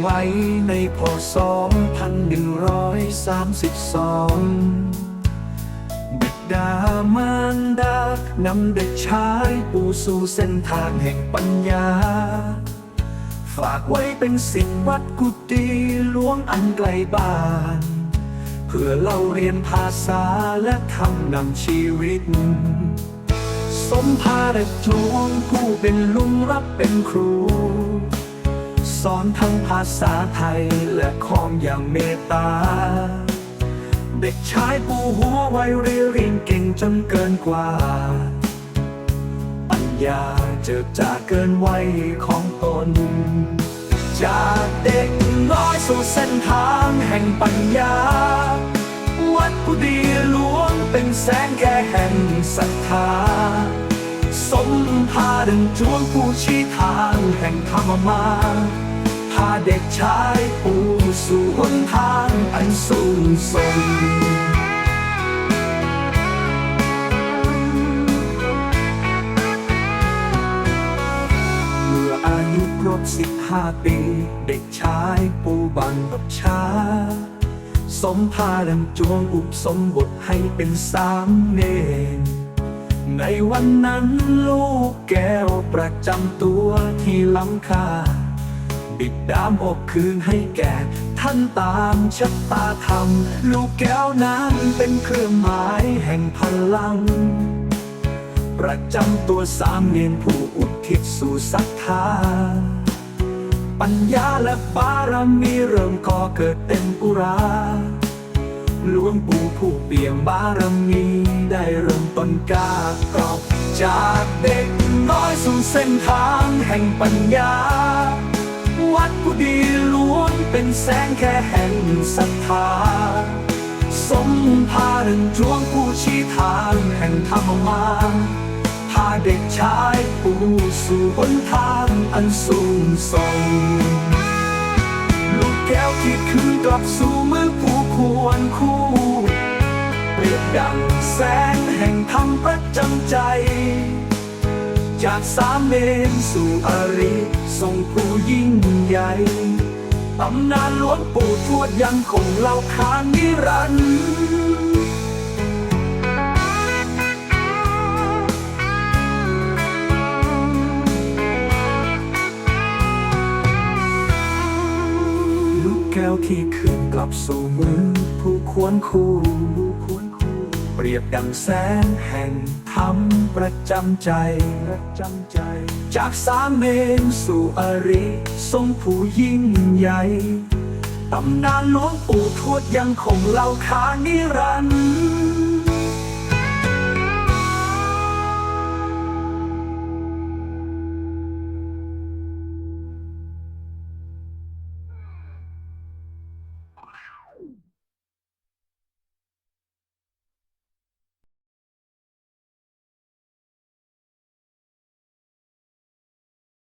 ไว้ในพศ2132 บิดามารดานำเด็กชายปูสู่เส้นทางแห่งปัญญา ฝากไว้เป็นสิทธิ์วัดกุฏิหลวงอันไกลบ้าน เพื่อเราเรียนภาษาและทำนำชีวิตสมภารจวงผู้เป็นลุงรับเป็นครู สอนทั้งภาษาไทยและของอย่างเมตตา เด็กชายปูหัวไวเรียนเรียนเก่งจนเกินกว่า ปัญญาเจิดจาเกินวัยของตน จากเด็กน้อยสู่เส้นทางแห่งปัญญา วัดกุดีหลวงเป็นแสงแก่ พาดังจวงผู้ชี้ทางแห่งธรรมมา พาเด็กชายปูสู่หนทางอันสูงส่งเมื่ออายุครบสิบห้าปี เด็กชายปูบังกับชา สมภาดังจวงอุปสมบทให้เป็นสามเณร ในวันนั้นลูกแก้วประจำตัวที่ล้ำค่า บิดดามอกคืนให้แก่ ท่านตามชะตาธรรม ลูกแก้วนั้นเป็นเครื่องหมายแห่งพลัง ประจำตัวสามเณรผู้อุทิศสู่ศรัทธา ปัญญาและบารมีเริ่มก่อเกิดเต็มอุรา หลวงปู่ผู้เปี่ยมบารมีได้เริ่มต้นกากรอบจากเด็กน้อยสู่เส้นทางแห่งปัญญา วัดกุดีหลวงเป็นแสงแค่แห่งศรัทธา สมภาดังจวงผู้ชี้ทางแห่งธรรมมาพาเด็กชายปูสู่หนทางอันสูงส่งลูกแก้วที่คืนกลับสู่มือผู้คว จากสามเณรสู่อริทรงผู้ยิ่งใหญ่ตำนานหลวงปู่ทวดยังคงเล่าขานนิรันดร์ลูกแก้วที่คืนกลับสู่มือผู้ควรคู่เปรียบดังแสงแห่ง ประจำใจประจำใจ จากสามเณรสู่อริ ทรงผู้ยิ่งใหญ่ตำนานหลวงปู่ทวดยังคงเล่าขานิรันดร์